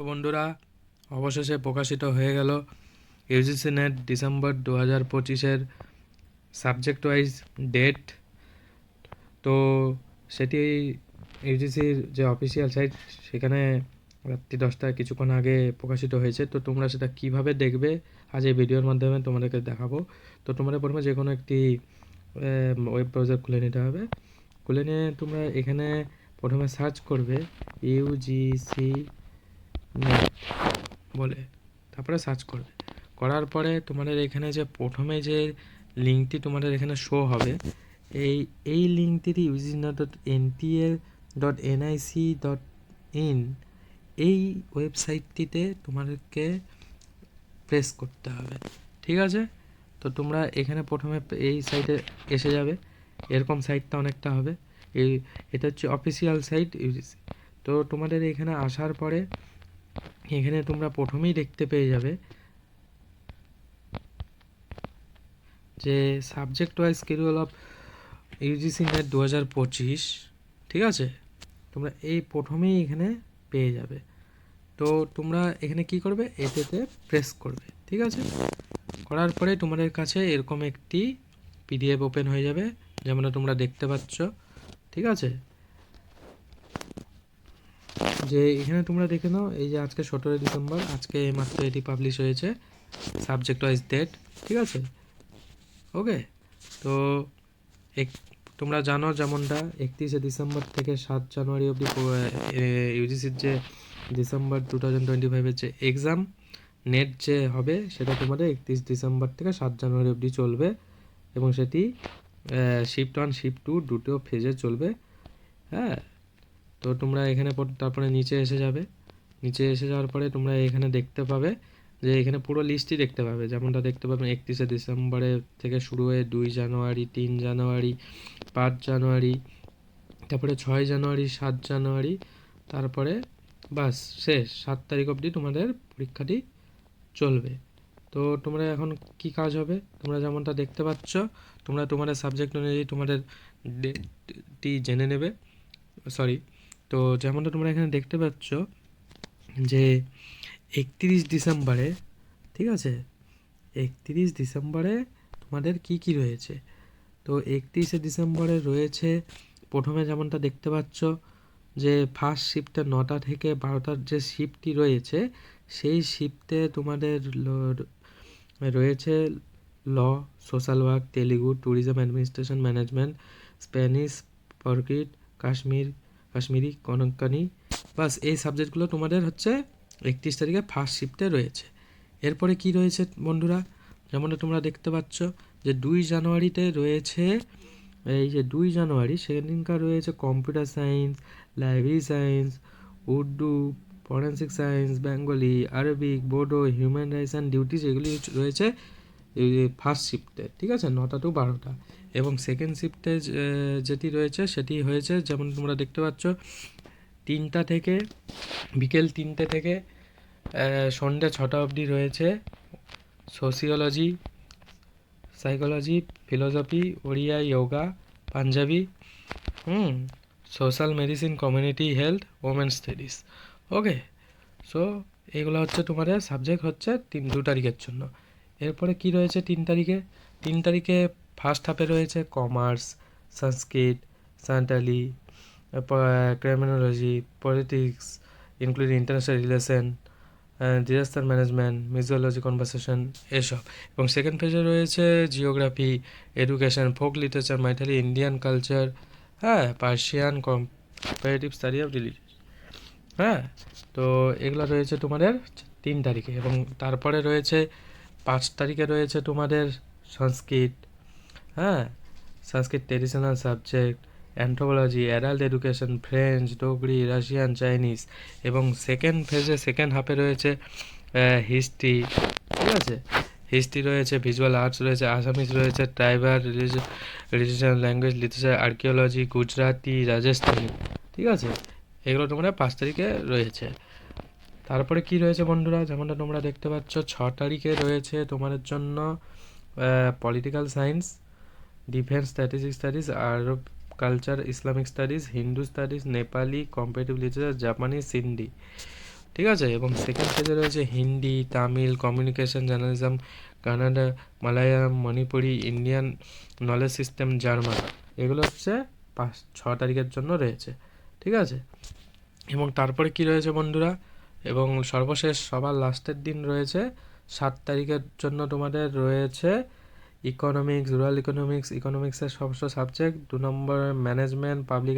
তো বন্ধুরা, অবশেষে প্রকাশিত হয়ে গেল ইউজিসি নেট ডিসেম্বর দু হাজার পঁচিশের সাবজেক্ট ওয়াইজ ডেট। তো সেটি ইউজিসির যে অফিসিয়াল সাইট, সেখানে রাত্রি দশটায় কিছুক্ষণ আগে প্রকাশিত হয়েছে। তো তোমরা সেটা কীভাবে দেখবে, আজ এই ভিডিওর মাধ্যমে তোমাদেরকে দেখাবো। তো তোমাদের প্রথমে যে কোনো একটি ওয়েব ব্রাউজার খুলে নিতে হবে। খুলে নিয়ে তোমরা এখানে প্রথমে সার্চ করবে ইউজিসি বলে। তারপরে সার্চ করবে। করার পরে তোমাদের এখানে যে প্রথমে যে লিঙ্কটি তোমাদের এখানে শো হবে, এই এই লিঙ্কটি UG dot NTA dot NIC dot in এই ওয়েবসাইটটিতে তোমাদেরকে প্রেস করতে হবে। ঠিক আছে? তো তোমরা এখানে প্রথমে এই সাইটে এসে যাবে। এরকম সাইটটা অনেকটা হবে। এই, এটা হচ্ছে অফিসিয়াল সাইট ইউজিসি তো তোমাদের এখানে আসার পরে এখানে তোমরা প্রথমেই দেখতে পেয়ে যাবে যে subject wise schedule of UGC NET দু হাজার পঁচিশ, ঠিক আছে? তোমরা এই প্রথমেই এখানে পেয়ে যাবে। তো তোমরা এখানে কি করবে? এতেতে প্রেস করবে, ঠিক আছে? করার পরে তোমাদের কাছে এরকম একটি পিডিএফ ওপেন হয়ে যাবে যেমন তোমরা দেখতে পাচ্ছ, ঠিক আছে? যে এখানে তোমরা দেখে নাও, এই যে আজকে সতেরোই ডিসেম্বর, আজকে মাত্র এটি পাবলিশ হয়েছে সাবজেক্ট ওয়াইজ ডেট ঠিক আছে? ওকে তো এক, তোমরা জানো যেমনটা, একত্রিশে ডিসেম্বর থেকে সাত জানুয়ারি অবধি ইউজিসির যে ডিসেম্বর টু থাউজেন্ড টোয়েন্টি ফাইভের যে এক্সাম নেট যে হবে, সেটা তোমাদের একত্রিশ ডিসেম্বর থেকে সাত জানুয়ারি অবধি চলবে, এবং সেটি শিফট ওয়ান শিফট টু দুটো ফেজে চলবে। হ্যাঁ? তো তোমরা এখানে তারপরে নিচে এসে যাবে। নিচে এসে যাওয়ার পরে তোমরা এখানে দেখতে পাবে যে এখানে পুরো লিস্টই দেখতে পাবে। যেমনটা দেখতে পাবে একত্রিশে ডিসেম্বরে থেকে শুরু হয়ে দুই জানুয়ারি, তিন জানুয়ারি, পাঁচ জানুয়ারি, তারপরে ছয় জানুয়ারি, সাত জানুয়ারি, তারপরে বাস শেষ। সাত তারিখ অবধি তোমাদের পরীক্ষাটি চলবে। তো তোমরা এখন কি কাজ হবে? তোমরা যেমনটা দেখতে পাচ্ছ, তোমরা তোমাদের সাবজেক্ট অনুযায়ী তোমাদের ডেটটি জেনে নেবে। সরি তো যেমনটা তোমরা এখানে দেখতে পাচ্ছ যে একত্রিশ ডিসেম্বরে, ঠিক আছে? একত্রিশ ডিসেম্বরে তোমাদের কি কি রয়েছে? তো একত্রিশে ডিসেম্বরে রয়েছে, প্রথমে যেমনটা দেখতে পাচ্ছ যে ফার্স্ট শিফটে নটা থেকে বারোটার যে শিফটটি রয়েছে, সেই শিফটে তোমাদের রয়েছে law social work Telugu tourism administration management Spanish পর্কিট Kashmir Kashmiri Konkani. বাস, এই সাবজেক্টগুলো তোমাদের হচ্ছে একত্রিশ তারিখে ফার্স্ট শিফটে রয়েছে। এরপরে কি রয়েছে বন্ধুরা? যেমনটা তোমরা দেখতে পাচ্ছ যে দুই জানুয়ারিতে রয়েছে, এই যে দুই জানুয়ারি, সেদিনকার রয়েছে computer science library science Urdu forensic science Bengali Arabic Bodo human rights and duties এগুলি রয়েছে ফার্স্ট শিফটে ঠিক আছে? নটা টু বারোটা। এবং সেকেন্ড শিফটে যেটি রয়েছে, সেটি হয়েছে, যেমন তোমরা দেখতে পাচ্ছ, তিনটা থেকে, বিকেল তিনটে থেকে সন্ধ্যে ছটা অবধি রয়েছে sociology psychology philosophy Odia yoga Punjabi, hmm social medicine community health women studies okay so এগুলো হচ্ছে তোমাদের সাবজেক্ট হচ্ছে তিন, দু তারিখের জন্য। এরপরে কি রয়েছে তিন তারিখে? তিন তারিখে ফার্স্ট হাফে রয়েছে commerce Sanskrit Santali criminology politics including international relation disaster management museology conversation এসব। এবং সেকেন্ড ফেজে রয়েছে geography education folk literature Maithili Indian culture হ্যাঁ Persian comparative study of religious হ্যাঁ। তো এগুলো রয়েছে তোমাদের তিন তারিখে এবং তারপরে রয়েছে পাঁচ তারিখে রয়েছে তোমাদের সংস্কৃত হ্যাঁ? Sanskrit traditional subject anthropology adult education French Dogri Russian Chinese এবং সেকেন্ড ফেজে সেকেন্ড হাফে রয়েছে হিস্ট্রি ঠিক আছে? হিস্ট্রি রয়েছে ভিজুয়াল আর্টস রয়েছে আসামিস রয়েছে tribal religion language literature archaeology Gujarati Rajasthani ঠিক আছে? এগুলো তোমরা পাঁচ তারিখে রয়েছে। তারপরে কি রয়েছে বন্ধুরা? যেমনটা তোমরা দেখতে পাচ্ছ, ছ তারিখে রয়েছে তোমাদের জন্য political science defence strategic studies Arab culture Islamic studies Hindu studies Nepali comparative literature Japanese Sindhi ঠিক ঠিক আছে? এবং সেকেন্ড পেজে রয়েছে Hindi, Tamil communication journalism Kannada, Malayalam, Manipuri Indian knowledge system German এগুলো হচ্ছে পাঁচ, ছ তারিখের জন্য রয়েছে। ঠিক আছে? এবং তারপরে কি রয়েছে বন্ধুরা? এবং সর্বশেষ সবার লাস্টের দিন রয়েছে। সাত তারিখের জন্য তোমাদের রয়েছে ইকোনমিক্স রুরাল ইকোনমিক্স ইকোনমিক্সের সমস্ত সাবজেক্ট দু নম্বর management public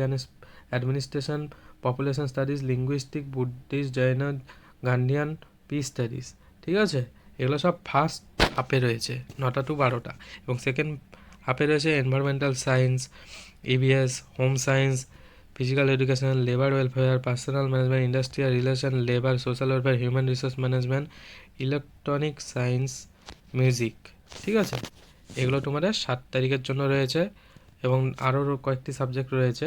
administration population studies linguistic Buddhist Jain Gandhian P studies ঠিক আছে? এগুলো সব ফার্স্ট হাফে রয়েছে, নটা টু বারোটা। এবং সেকেন্ড হাফে রয়েছে environmental science EVS home science physical education labour welfare personal management industrial relation labour social welfare human resource management electronic science music ঠিক আছে? এগুলো তোমাদের সাত তারিখের জন্য রয়েছে এবং আরও কয়েকটি সাবজেক্ট রয়েছে।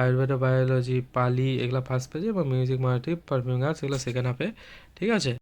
আয়ুর্বেদ বায়োলজি পালি এগুলো ফার্স্ট পেজে এবং মিউজিক মারাঠি পারফিউম আর্টস এগুলো সেকেন্ড হাফে ঠিক আছে?